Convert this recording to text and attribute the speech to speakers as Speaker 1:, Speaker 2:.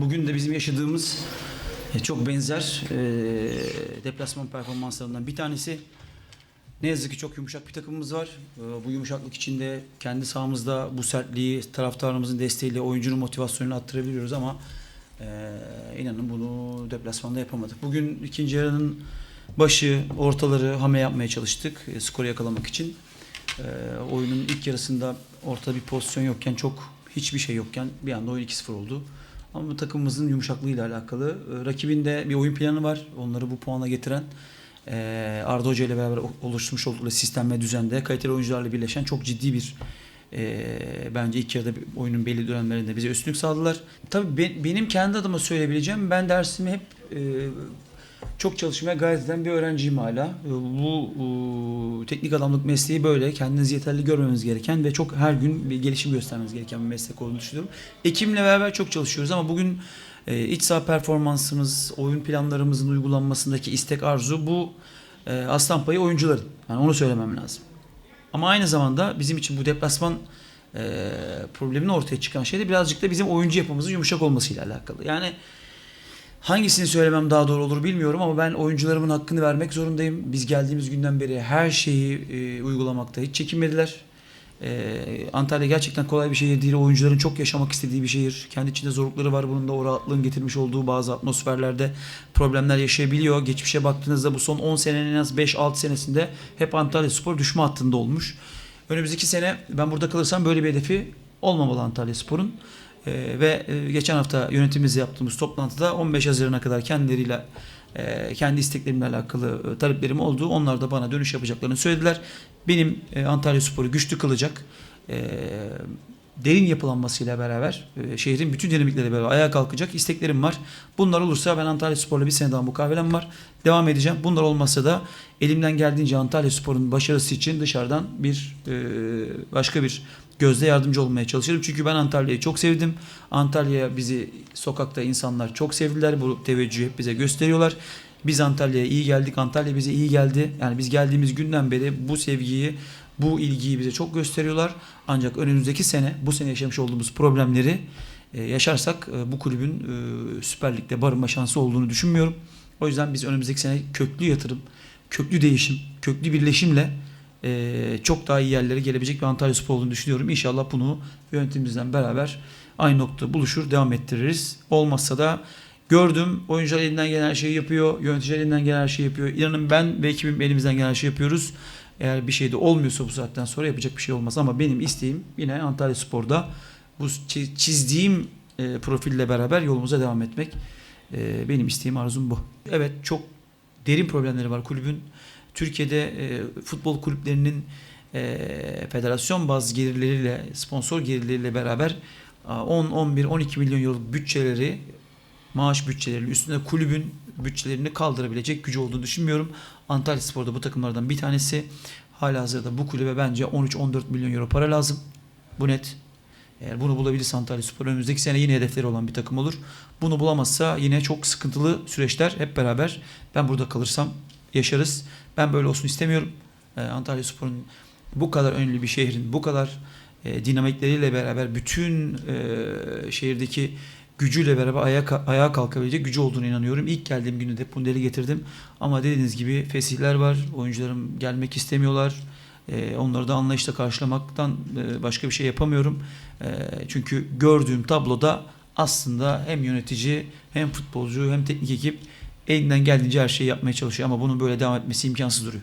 Speaker 1: bugün de bizim yaşadığımız e, çok benzer e, deplasman performanslarından bir tanesi. Ne yazık ki çok yumuşak bir takımımız var. E, bu yumuşaklık içinde kendi sahamızda bu sertliği taraftarımızın desteğiyle oyuncunun motivasyonunu arttırabiliyoruz ama inanın bunu deplasmanda yapamadık. Bugün ikinci yarının başı, ortaları hame yapmaya çalıştık skoru yakalamak için. Oyunun ilk yarısında ortada bir pozisyon yokken çok hiçbir şey yokken bir anda oyun 2-0 oldu. Ama takımımızın yumuşaklığıyla alakalı. E, rakibinde bir oyun planı var. Onları bu puana getiren e, Arda Hoca ile beraber oluşturmuş oldukları sistem ve düzende kaliteli oyuncularla birleşen çok ciddi bir e, bence ilk yarıda oyunun belli dönemlerinde bize üstünlük sağladılar. Tabii be- benim kendi adıma söyleyebileceğim ben dersimi hep e, çok çalışmaya gayret eden bir öğrenciyim hala. E, Bu e, teknik adamlık mesleği böyle. Kendinizi yeterli görmemiz gereken ve çok her gün bir gelişim göstermemiz gereken bir meslek olduğunu düşünüyorum. Ekim'le beraber çok çalışıyoruz ama bugün e, iç saha performansımız, oyun planlarımızın uygulanmasındaki istek arzu bu e, aslan payı oyuncuların. Yani onu söylemem lazım. Ama aynı zamanda bizim için bu deplasman problemini ortaya çıkan şey de birazcık da bizim oyuncu yapımızın yumuşak olmasıyla alakalı. Yani hangisini söylemem daha doğru olur bilmiyorum ama ben oyuncularımın hakkını vermek zorundayım. Biz geldiğimiz günden beri her şeyi e, uygulamakta hiç çekinmediler. E, Antalya gerçekten kolay bir şehir değil. Oyuncuların çok yaşamak istediği bir şehir. Kendi içinde zorlukları var. Bunun da o rahatlığın getirmiş olduğu bazı atmosferlerde problemler yaşayabiliyor. Geçmişe baktığınızda bu son 10 senenin en az 5-6 senesinde hep Antalya Spor düşme hattında olmuş. Önümüzdeki sene ben burada kalırsam böyle bir hedefi olmamalı Antalya Spor'un. Ee, ve e, geçen hafta yönetimimizle yaptığımız toplantıda 15 Haziran'a kadar kendileriyle e, kendi isteklerimle alakalı e, taleplerim oldu. Onlar da bana dönüş yapacaklarını söylediler. Benim Antalya Spor'u güçlü kılacak derin yapılanmasıyla beraber şehrin bütün dinamikleriyle beraber ayağa kalkacak isteklerim var. Bunlar olursa ben Antalya Spor'la bir sene daha mukavelem var. Devam edeceğim. Bunlar olmazsa da elimden geldiğince Antalya Spor'un başarısı için dışarıdan bir başka bir gözle yardımcı olmaya çalışırım. Çünkü ben Antalya'yı çok sevdim. Antalya bizi sokakta insanlar çok sevdiler. Bu teveccühü hep bize gösteriyorlar. Biz Antalya'ya iyi geldik. Antalya bize iyi geldi. Yani biz geldiğimiz günden beri bu sevgiyi, bu ilgiyi bize çok gösteriyorlar. Ancak önümüzdeki sene, bu sene yaşamış olduğumuz problemleri e, yaşarsak e, bu kulübün e, Süper Lig'de barınma şansı olduğunu düşünmüyorum. O yüzden biz önümüzdeki sene köklü yatırım, köklü değişim, köklü birleşimle e, çok daha iyi yerlere gelebilecek bir Antalya Spor olduğunu düşünüyorum. İnşallah bunu yönetimimizden beraber aynı noktada buluşur, devam ettiririz. Olmazsa da gördüm oyuncular elinden gelen her şeyi yapıyor, yöneticiler elinden gelen her şeyi yapıyor. İnanın ben ve ekibim elimizden gelen her şeyi yapıyoruz. Eğer bir şey de olmuyorsa bu saatten sonra yapacak bir şey olmaz. Ama benim isteğim yine Antalya Spor'da bu çi- çizdiğim e, profille beraber yolumuza devam etmek. E, benim isteğim arzum bu. Evet çok derin problemleri var kulübün. Türkiye'de e, futbol kulüplerinin e, federasyon bazı gelirleriyle, sponsor gelirleriyle beraber a, 10, 11, 12 milyon euroluk bütçeleri, maaş bütçeleri üstünde kulübün bütçelerini kaldırabilecek gücü olduğunu düşünmüyorum. Antalya Spor'da bu takımlardan bir tanesi. Hala hazırda bu kulübe bence 13-14 milyon euro para lazım. Bu net. Eğer bunu bulabilirse Antalya Spor önümüzdeki sene yine hedefleri olan bir takım olur. Bunu bulamazsa yine çok sıkıntılı süreçler hep beraber ben burada kalırsam yaşarız. Ben böyle olsun istemiyorum. Ee, Antalya Spor'un bu kadar önemli bir şehrin bu kadar e, dinamikleriyle beraber bütün e, şehirdeki gücüyle beraber ayağa, ayağa kalkabilecek gücü olduğunu inanıyorum. İlk geldiğim günde de bunu dile getirdim. Ama dediğiniz gibi fesihler var. Oyuncularım gelmek istemiyorlar. E, onları da anlayışla karşılamaktan e, başka bir şey yapamıyorum. E, çünkü gördüğüm tabloda aslında hem yönetici hem futbolcu hem teknik ekip elinden geldiğince her şeyi yapmaya çalışıyor ama bunun böyle devam etmesi imkansız duruyor.